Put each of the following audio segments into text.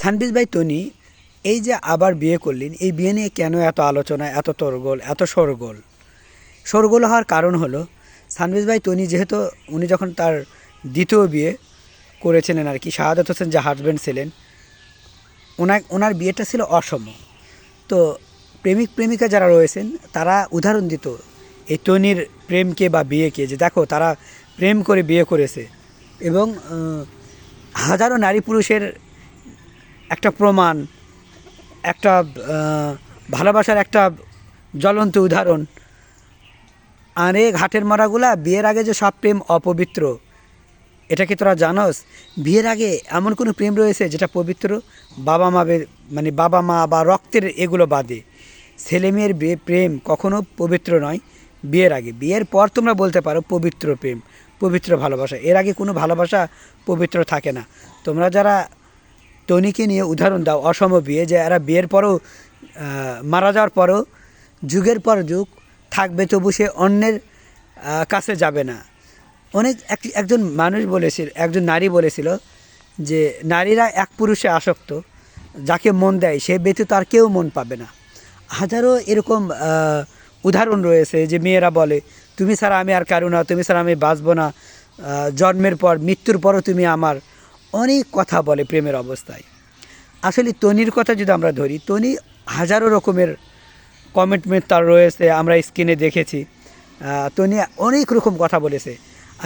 সানবিজ ভাই, তনি, এই যে আবার বিয়ে করলেন, এই বিয়ে নিয়ে কেন এত আলোচনা, এত তরগোল, এত শোরগোল শোরগোল হওয়ার কারণ হলো, সানবিজ ভাই, তনি যেহেতু, উনি যখন তার দ্বিতীয় বিয়ে করেছিলেন আর কি, শাহাদত হোসেন যে হাজব্যান্ড ছিলেন, ওনার ওনার বিয়েটা ছিল অসম। তো প্রেমিক, প্রেমিকা যারা রয়েছেন, তারা উদাহরণ দিত, এই তনির প্রেমকে বা বিয়েকে যে দেখো, তারা প্রেম করে বিয়ে করেছে। এবং হাজারো নারী পুরুষের একটা প্রমাণ, একটা ভালোবাসার একটা জ্বলন্ত উদাহরণ। আর এই ঘাটের মরাগুলা বিয়ের আগে যে সব প্রেম অপবিত্র, এটা কি তোরা জানোস? বিয়ের আগে এমন কোনো প্রেম রয়েছে যেটা পবিত্র? বাবা মা মানে বাবা মা বা রক্তের এগুলো বাদে। ছেলে মেয়ের প্রেম কখনো পবিত্র নয়, বিয়ের আগে। বিয়ের পর তোমরা বলতে পারো পবিত্র প্রেম, পবিত্র ভালোবাসা। এর আগে কোনো ভালোবাসা পবিত্র থাকে না। তোমরা যারা টনিকে নিয়ে উদাহরণ দাও অসম বিয়ে, যে এরা বিয়ের পরও মারা যাওয়ার পরও, যুগের পর যুগ থাকবে, তবু সে অন্যের কাছে যাবে না। অনেক এক- একজন মানুষ বলেছিল, একজন নারী বলেছিল যে নারীরা এক পুরুষে আসক্ত, যাকে মন দেয়, সে ব্যতীত আর কেউ মন পাবে না। হাজারো এরকম উদাহরণ রয়েছে যে মেয়েরা বলে, তুমি ছাড়া আমি আর কারও না, তুমি ছাড়া আমি বাঁচবো না জন্মের পর, মৃত্যুর পরও তুমি আমার অনেক কথা বলে প্রেমের অবস্থায়। আসলে তনির কথা যদি আমরা ধরি, তনি হাজারো রকমের কমিটমেন্ট তার রয়েছে, আমরা স্ক্রিনে দেখেছি। তনি অনেক রকম কথা বলেছে।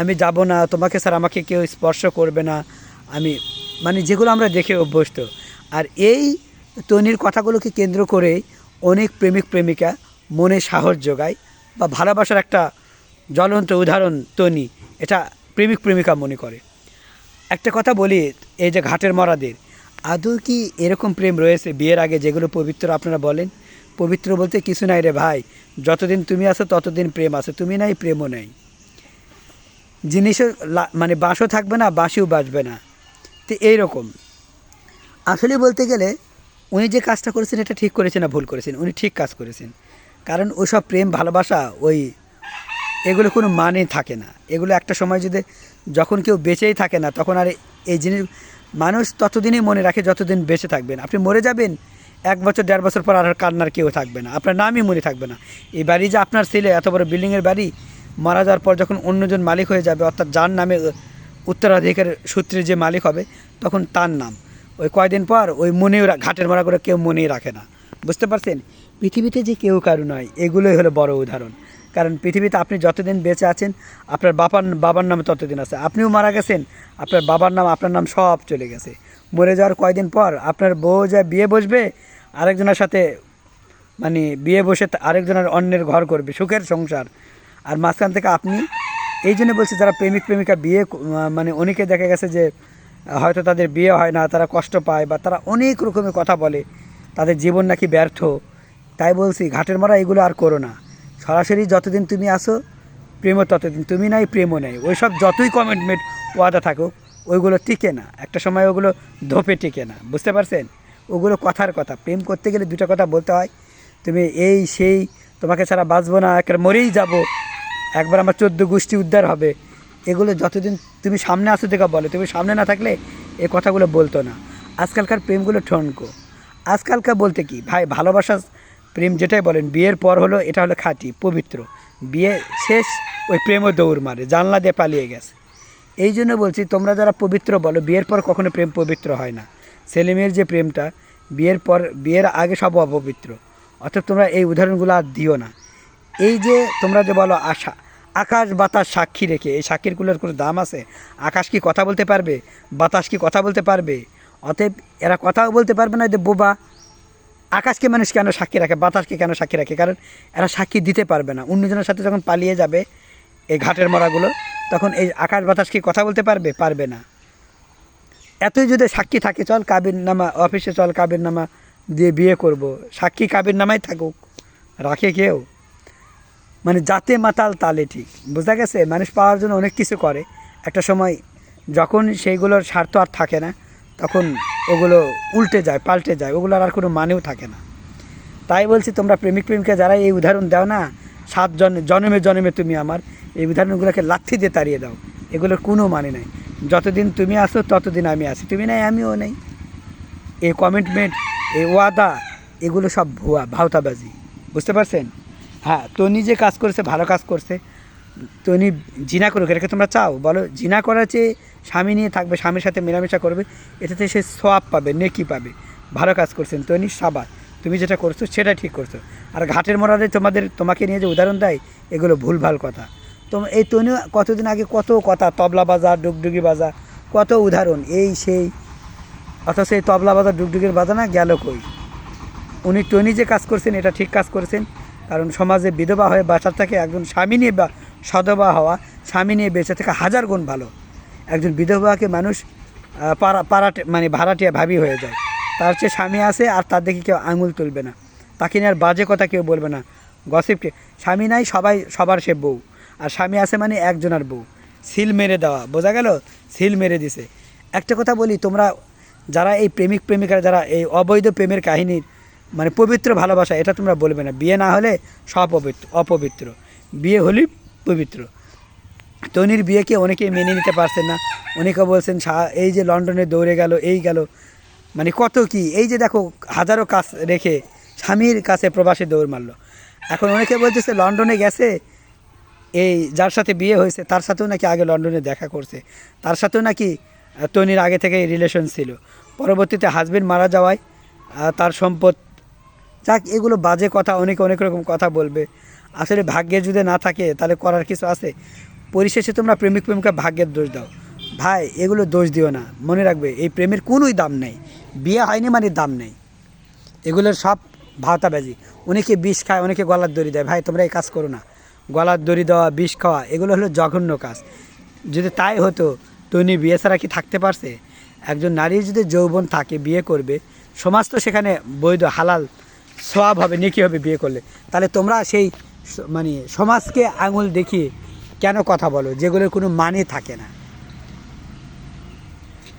আমি যাব না, তোমাকে স্যার আমাকে কেউ স্পর্শ করবে না। আমি মানে যেগুলো আমরা দেখে অভ্যস্ত। আর এই তনির কথাগুলোকে কেন্দ্র করে অনেক প্রেমিক প্রেমিকা মনে সাহস যোগায় বা ভালোবাসার একটা জ্বলন্ত উদাহরণ তনি, এটা প্রেমিক প্রেমিকা মনে করে। একটা কথা বলি, এই যে ঘাটের মরাদের, আদৌ কি এরকম প্রেম রয়েছে বিয়ের আগে যেগুলো পবিত্র আপনারা বলেন? পবিত্র বলতে কিছু নাই রে ভাই, যতদিন তুমি আছো ততদিন প্রেম আছে, তুমি নাই প্রেমও নাই। জিনিসও মানে বাসও থাকবে না, বাসিও বাঁচবে না। তো এইরকম। আসলে বলতে গেলে, উনি যে কাজটা করেছেন এটা ঠিক করেছেন না ভুল করেছেন, উনি ঠিক কাজ করেছেন। কারণ ওইসব প্রেম, ভালোবাসা ওই এগুলো কোনো মানে থাকে না। এগুলো একটা সময় যদি যখন কেউ বেঁচেই থাকে না, তখন আর এই জিনিস, মানুষ ততদিনই মনে রাখে যতদিন বেঁচে থাকবেন। আপনি মরে যাবেন, এক বছর, দেড় বছর পর আর কান্নার কেউ থাকবে না। আপনার নামই মনে থাকবে না। এই বাড়ি যে আপনার ছেলে, এত বড় বিল্ডিংয়ের বাড়ি, মারা যাওয়ার পর যখন অন্যজন মালিক হয়ে যাবে, অর্থাৎ যার নামে উত্তরাধিকার সূত্রে যে মালিক হবে, তখন তার নাম। ওই কয়দিন পর ওই মনেও ঘাটের মারা করে কেউ মনেই রাখে না। বুঝতে পারছেন? পৃথিবীতে যে কেউ কারু নয়, এগুলোই হলো বড় উদাহরণ। কারণ পৃথিবীতে আপনি যতদিন বেঁচে আছেন, আপনার বাবার বাবার নামে ততদিন আছে। আপনিও মারা গেছেন, আপনার বাবার নাম, আপনার নাম সব চলে গেছে। মরে যাওয়ার কয়দিন পর আপনার বউ যা বিয়ে বসবে, আরেকজনের সাথে মানে বিয়ে বসে আরেকজনের অন্যের ঘর করবে, সুখের সংসার। আর মাঝখান থেকে আপনি এই জন্য বলছি, যারা প্রেমিক, প্রেমিকা বিয়ে মানে অনেকে দেখা গেছে যে, হয়তো তাদের বিয়ে হয় না, তারা কষ্ট পায় বা তারা অনেক রকমের কথা বলে, তাদের জীবন নাকি ব্যর্থ। তাই বলছি, ঘাটের মারা এগুলো আর করো না। সরাসরি যতদিন তুমি আসো প্রেমও ততদিন। তুমি নাই, প্রেমও নাই। ওই সব যতই কমিটমেন্ট ওয়াদা থাকুক, ওইগুলো টিকে না। একটা সময় ওগুলো ধোপে টিকে না। বুঝতে পারছেন? ওগুলো কথার কথা। প্রেম করতে গেলে দুটো কথা বলতে হয়। তুমি এই, সেই, তোমাকে ছাড়া বাঁচবো না, একবার মরেই যাব। একবার আমার চোদ্দ গোষ্ঠী উদ্ধার হবে। এগুলো যতদিন তুমি সামনে আসো দেখা বলো। তুমি সামনে না থাকলে এ কথাগুলো বলতো না। আজকালকার প্রেমগুলো ঠনকো। আজকালকার বলতে কি? ভাই, ভালোবাসা প্রেম যেটাই বলেন, বিয়ের পর হলো এটা হলো খাঁটি, পবিত্র। বিয়ে শেষ, ওই প্রেমও দৌড় মারে, জানলা দিয়ে পালিয়ে গেছে। এই জন্য বলছি, তোমরা যারা পবিত্র বলো, বিয়ের পর কখনো প্রেম পবিত্র হয় না। ছেলে মেয়ের যে প্রেমটা, বিয়ের পর, বিয়ের আগে সব অপবিত্র। অর্থাৎ তোমরা এই উদাহরণগুলো আর দিও না। এই যে তোমরা যে বলো, আশা, আকাশ বাতাস সাক্ষী রেখে, এই সাক্ষীরগুলোর কোনো দাম আছে? আকাশ কি কথা বলতে পারবে? বাতাস কি কথা বলতে পারবে? অতএব এরা কথাও বলতে পারবে না যে, বোবা আকাশকে মানুষ কেন সাক্ষী রাখে, বাতাসকে কেন সাক্ষী রাখে? কারণ এরা সাক্ষী দিতে পারবে না। অন্যজনের সাথে যখন পালিয়ে যাবে এই ঘাটের মরাগুলো, তখন এই আকাশ বাতাস কি কথা বলতে পারবে? পারবে না। এতই যদি সাক্ষী থাকে, চল কাবির নামা অফিসে, চল কাবির নামা দিয়ে বিয়ে করব। সাক্ষী কাবির নামাই থাকুক, রাখে কেউ? মানে যাতে মাতাল তালে ঠিক। বোঝা গেছে? মানুষ পাওয়ার জন্য অনেক কিছু করে। একটা সময় যখন সেইগুলোর স্বার্থ আর থাকে না তখন ওগুলো উল্টে যায়, পাল্টে যায়, ওগুলোর আর কোনো মানেও থাকে না। তাই বলছি, তোমরা প্রেমিক প্রেমিকা যারা এই উদাহরণ দাও না, সাত জন, জন্মে জন্মে তুমি আমার, এই উদাহরণগুলোকে লাথি দিয়ে তাড়িয়ে দাও। এগুলোর কোনো মানে নাই। যতদিন তুমি আসো, ততদিন আমি আসি তুমি নাই, আমিও নেই। এই কমিটমেন্ট, এই ওয়াদা, এগুলো সব ভুয়া, ভাওতাবাজি। বুঝতে পারছেন? হ্যাঁ তো নিজে কাজ করছে, ভালো কাজ করছে। তনি জিনা করুক, এটাকে তোমরা চাও? বলো, জিনা করার চেয়ে স্বামী নিয়ে থাকবে, স্বামীর সাথে মেলামেশা করবে, এটাতে সে সোয়াব পাবে, নেকি পাবে, ভালো কাজ করছেন। তনি সাবার তুমি যেটা করছ সেটা ঠিক করছ। আর ঘাটের মোড়ালে তোমাদের, তোমাকে নিয়ে যে উদাহরণ দেয়, এগুলো ভুলভাল কথা। তো এই তনু কতদিন আগে কত কথা, তবলা বাজা ডুগডুগি বাজা কত উদাহরণ, এই সেই, অথচ এই তবলা বাজার, ডুগডুগির বাজা না গেল কই? উনি টনি যে কাজ করছেন, এটা ঠিক কাজ করেছেন। কারণ সমাজে বিধবা হয়ে বাঁচার থেকে একজন স্বামী নিয়ে বা সধবা হওয়া, স্বামী নিয়ে বেঁচে থাকা হাজার গুণ ভালো। একজন বিধবাকে মানুষ পাড়া, পাড়াটে মানে ভাড়াটিয়া ভাবি হয়ে যায়। তার চেয়ে স্বামী আছে আর তার দেখে কেউ আঙুল তুলবে না। তাকে নিয়ে আর বাজে কথা কেউ বলবে না। গসিপকে স্বামী নাই, সবাই, সবার সে বউ। আর স্বামী আছে মানে একজনের বউ। সিল মেরে দেওয়া। বোঝা গেল? সিল মেরে দিছে। একটা কথা বলি, তোমরা যারা এই প্রেমিক প্রেমিকারা, যারা এই অবৈধ প্রেমের কাহিনীর মানে পবিত্র ভালোবাসা, এটা তোমরা বলবে না। বিয়ে না হলে সব অপবিত্র। অপবিত্র বিয়ে হলেই পবিত্র। তনির বিয়েকে অনেকে মেনে নিতে পারছেন না। অনেকে বলছেন এই যে লন্ডনে দৌড়ে গেল, এই গেল। মানে কত কি? এই যে দেখো, হাজারো কাজ রেখে স্বামীর কাছে প্রবাসে দৌড় মারলো। এখন অনেকে বলতেছে, লন্ডনে গেছে? এই যার সাথে বিয়ে হয়েছে, তার সাথেও নাকি আগে লন্ডনে দেখা করছে। তার সাথেও নাকি তনির আগে থেকে রিলেশন ছিল। পরবর্তীতে হাজবেন্ড মারা যাওয়ায় তার সম্পদ যাক, এগুলো বাজে কথা, অনেকে অনেক রকম কথা বলবে। আসলে ভাগ্যে যদি না থাকে, তাহলে করার কিছু আছে? পরিশেষে তোমরা প্রেমিক প্রেমিকা ভাগ্যের দোষ দাও। ভাই, এগুলো দোষ দিও না। মনে রাখবে, এই প্রেমের কোনোই দাম নেই। বিয়ে হয়নি মানে দাম নেই। এগুলোর সব ভাওতাবাজি অনেকে বিষ খায়, অনেকে গলার দড়ি দেয়। ভাই, তোমরা এই কাজ করো না। গলার দড়ি দেওয়া, বিষ খাওয়া, এগুলো হলো জঘন্য কাজ। যদি তাই হতো তনি বিয়ে ছাড়া কি থাকতে পারছে? একজন নারীর যদি যৌবন থাকে, বিয়ে করবে, সমাজ তো সেখানে বৈধ, হালাল, সওয়াব হবে, নেকি হবে বিয়ে করলে। তাহলে তোমরা সেই মানে সমাজকে আঙুল দেখিয়ে কেন কথা বলো? যেগুলোর কোনো মানে থাকে না।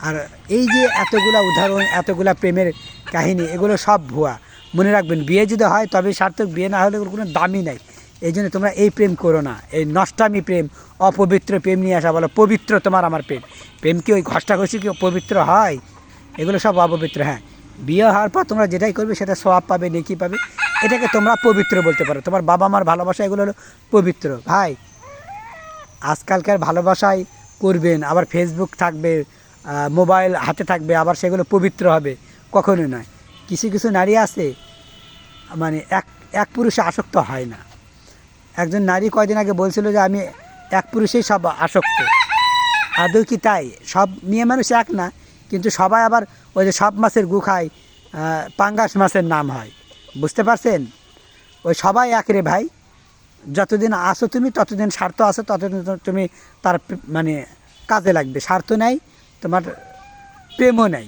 আর এই যে এতগুলা উদাহরণ, এতগুলা প্রেমের কাহিনী, এগুলো সব ভুয়া। মনে রাখবেন, বিয়ে যদি হয় তবে সার্থক, বিয়ে না হলে কোনো দামই নাই। এই জন্য তোমরা এই প্রেম করো না। এই নষ্টামি প্রেম, অপবিত্র প্রেম নিয়ে আসা, বলো, পবিত্র তোমার আমার প্রেম। প্রেম কি ওই ঘষ্টাঘষি কি পবিত্র হয়? এগুলো সব অপবিত্র হ্যাঁ। বিয়ে হওয়ার পর তোমরা যেটাই করবে সেটা সওয়াব পাবে, নেকি পাবে। এটাকে তোমরা পবিত্র বলতে পারো। তোমার বাবা মার ভালোবাসা এগুলো হলো পবিত্র। ভাই, আজকালকার ভালোবাসায় করবেন, আবার ফেসবুক থাকবে মোবাইল হাতে থাকবে, আবার সেগুলো পবিত্র হবে। কখনোই নয়। কিছু কিছু নারী আছে মানে এক এক পুরুষে আসক্ত হয় না। একজন নারী কয়দিন আগে বলছিল যে, আমি এক পুরুষেই সব আসক্ত। আদৌ কি তাই? সব মেয়ে মানুষ এক না, কিন্তু সবাই আবার ওই যে সব মাছের গু খায় পাঙ্গাস মাছের নাম হয়। বুঝতে পারছেন? ওই সবাই এক রে ভাই। যতদিন আসো তুমি, ততদিন স্বার্থ আসো ততদিন তুমি তার মানে কাজে লাগবে। স্বার্থ নাই, তোমার প্রেমও নেই।